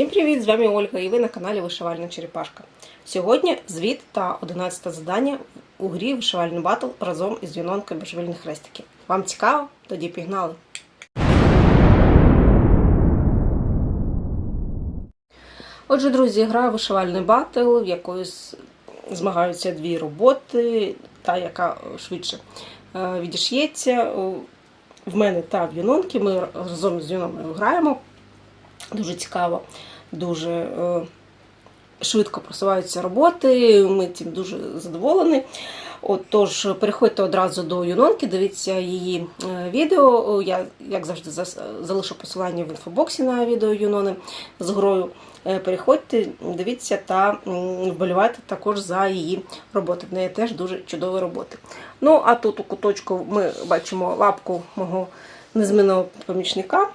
Всім привіт! З вами Ольга і ви на каналі Вишивальна Черепашка. Сьогодні звіт та 11 завдання у грі Вишивальний батл разом із юнонкою божевільних хрестиків. Вам цікаво? Тоді пігнали! Отже, друзі, гра вишивальний батл, в якої змагаються дві роботи, та яка швидше е, відіш'ється. В мене та в юнонки. Ми разом з юноною граємо. Дуже цікаво, дуже е, швидко просуваються роботи. Ми цим дуже задоволені. От, тож, переходьте одразу до Юнонки, дивіться її е, відео. Я, як завжди, залишу посилання в інфобоксі на відео Юнони з грою. Е, Переходьте, дивіться та вболівайте також за її роботи. В неї теж дуже чудові роботи. Ну, а тут у куточку ми бачимо лапку мого незмінного помічника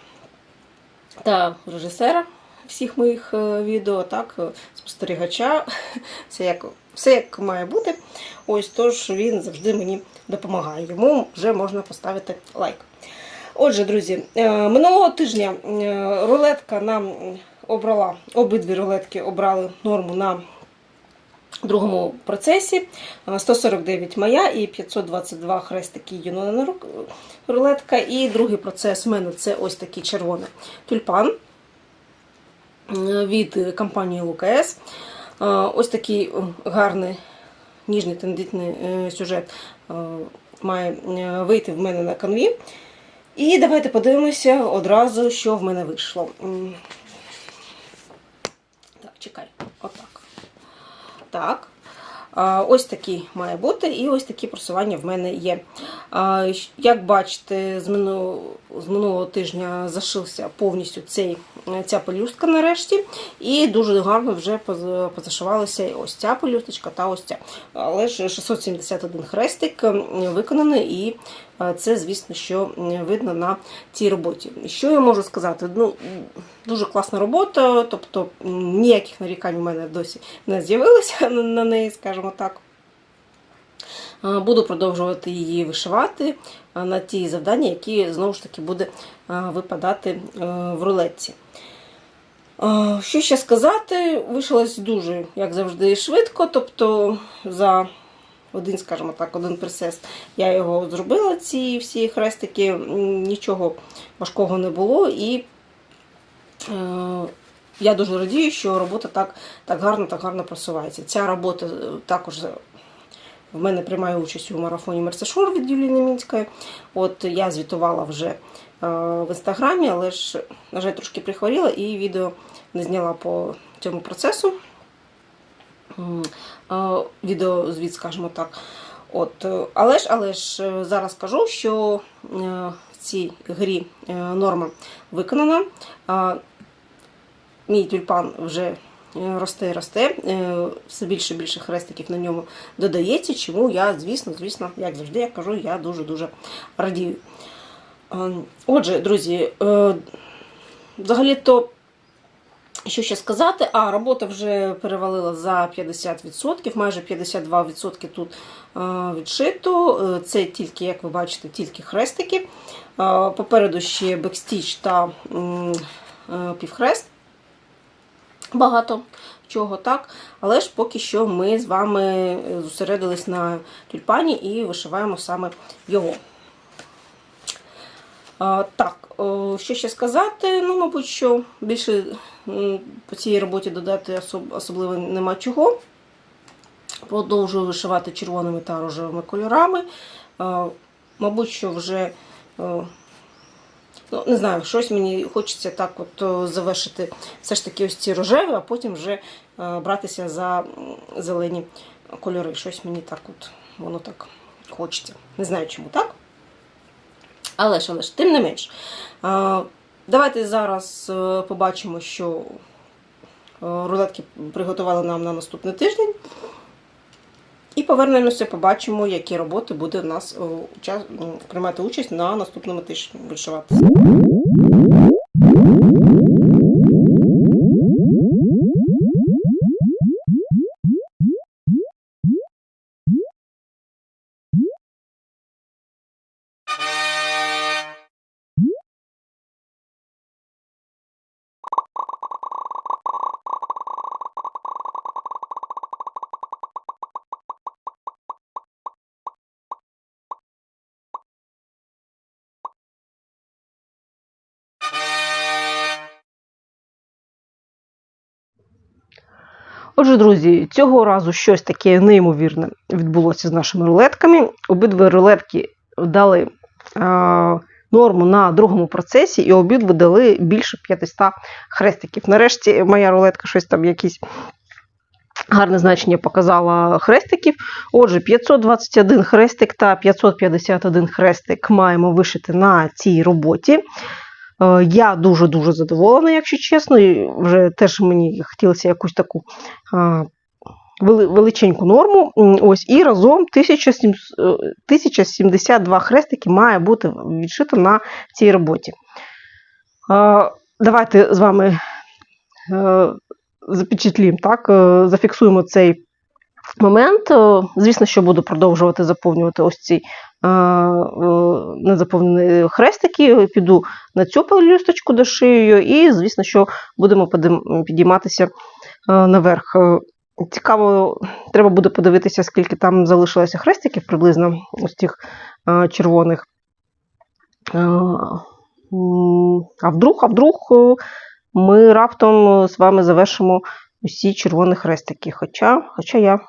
та режисера всіх моїх е, відео, так, е, спостерігача, все як, все як має бути. Ось тож він завжди мені допомагає. Йому вже можна поставити лайк. Отже, друзі, е, минулого тижня рулетка нам обрала, обидві рулетки обрали норму на другому процесі. Е, 149 моя і 522 хрестики Юнона рулетка. І другий процес в мене це ось такий червоний тюльпан від компанії Лукас. Е, Ось такий е, гарний ніжний тендитний е, сюжет е, має е, вийти в мене на канві. І давайте подивимося одразу, що в мене вийшло. Так, чекай, отак. Так. Ось такий має бути, і ось такі просування в мене є. Як бачите, з минулого, тижня зашився повністю цей, ця пелюстка нарешті. І дуже гарно вже позашивалася ось ця пелюсточка та ось ця. Але ж 671 хрестик виконаний, і це, звісно, що видно на цій роботі. Що я можу сказати? Ну, Дуже класна робота, тобто ніяких нарікань у мене досі не з'явилося на неї, скажімо так. Буду продовжувати її вишивати на ті завдання, які знову ж таки буде випадати е, в рулетці. Що ще сказати? Вишилась дуже, як завжди, швидко. Тобто за один, скажімо так, один присест я його зробила, ці всі хрестики, нічого важкого не було. І Е, я дуже радію, що робота так, так гарно, так гарно просувається. Ця робота е, також е, в мене приймає участь у марафоні Мерсешор від Юлії Немінської. От я звітувала вже е, в інстаграмі, але ж, на жаль, трошки прихворіла і відео не зняла по цьому процесу. Е, Відеозвіт, скажімо так. От, е, але ж, але ж е, зараз скажу, що в цій грі норма виконана. Мій тюльпан вже росте росте, все більше і більше хрестиків на ньому додається, чому я, звісно, звісно, як завжди, я кажу, я дуже-дуже радію. Е, Отже, друзі, взагалі-то, що ще сказати, а робота вже перевалила за 50%, майже 52% тут е, відшито. Е, Це тільки, як ви бачите, тільки хрестики. Е, Попереду ще бекстіч та півхрест. Багато чого так. Але ж поки що ми з вами зосередились на тюльпані і вишиваємо саме його. Так, що ще сказати? Ну, мабуть, що більше по цій роботі додати особливо нема чого. Продовжую вишивати червоними та рожевими кольорами. Мабуть, що вже. Ну, не знаю, щось мені хочеться так от завершити все ж таки ось ці рожеві, а потім вже е, братися за зелені кольори. Щось мені так от, воно так хочеться. Не знаю чому так. Але ж, але ж, тим не менш. Е, Давайте зараз е, побачимо, що е, рулетки приготували нам на наступний тиждень. І повернемося, побачимо, які роботи буде в нас м, приймати участь на наступному тижні вишивати. Отже, друзі, цього разу щось таке неймовірне відбулося з нашими рулетками. Обидві рулетки дали е, норму на другому процесі, і обидві дали більше 500 хрестиків. Нарешті моя рулетка щось там якісь гарне значення показала хрестиків. Отже, 521 хрестик та 551 хрестик маємо вишити на цій роботі. Е, Я дуже-дуже задоволена, якщо чесно. І вже теж мені хотілося якусь таку величеньку норму. Ось, і разом 1700, е, 1072 хрестики має бути відшито на цій роботі. Е, Давайте з вами запечатлім, так, зафіксуємо цей момент. Звісно, що буду продовжувати заповнювати ось ці е, незаповнені хрестики. Піду на цю пелюсточку дошию, і, звісно, що будемо підійматися наверх. Е, Цікаво, треба буде подивитися, скільки там залишилося хрестиків приблизно ось тих червоних. А вдруг, а вдруг е, ми раптом з вами завершимо усі червоні хрестики. Хоча, хоча я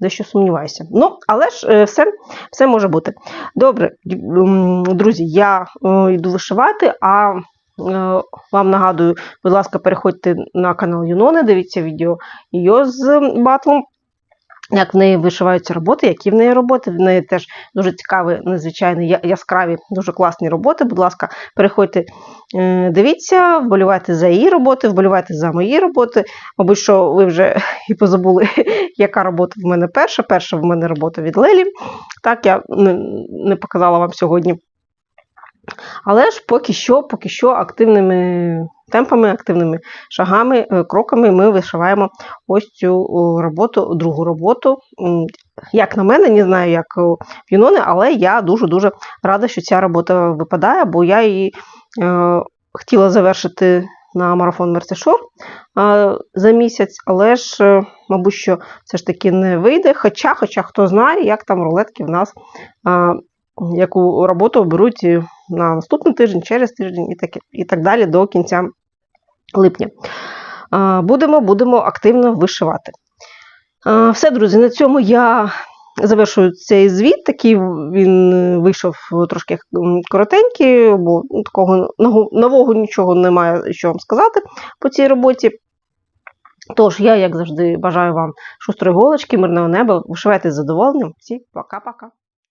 дещо сумніваюся. Ну, але ж е, все, все може бути. Добре, друзі, я е, йду вишивати, а е, вам нагадую, будь ласка, переходьте на канал Юнони, дивіться відео з батлом. Як в неї вишиваються роботи, які в неї роботи. В неї теж дуже цікаві, незвичайні, я- яскраві, дуже класні роботи. Будь ласка, переходьте, е, дивіться, вболівайте за її роботи, вболівайте за мої роботи. Мабуть, що ви вже і позабули, яка робота в мене перша. Перша в мене робота від Лелі. Так, я не показала вам сьогодні. Але ж поки що, поки що активними темпами, активними шагами, е, кроками ми вишиваємо ось цю роботу, другу роботу. Як на мене, не знаю, як у Юнони, але я дуже-дуже рада, що ця робота випадає, бо я її е, хотіла завершити на марафон Мерсешор е, за місяць, але ж, е, мабуть, що все ж таки не вийде. Хоча, хоча хто знає, як там рулетки в нас, е, яку роботу беруть на наступний тиждень, через тиждень і так, і так далі до кінця липня. Будемо, будемо активно вишивати. Все, друзі, на цьому я завершую цей звіт. Такий він вийшов трошки коротенький, бо такого нового нічого немає, що вам сказати по цій роботі. Тож, я, як завжди, бажаю вам шустрої голочки, мирного неба. Вишивайте з задоволенням. Всі пока-пока.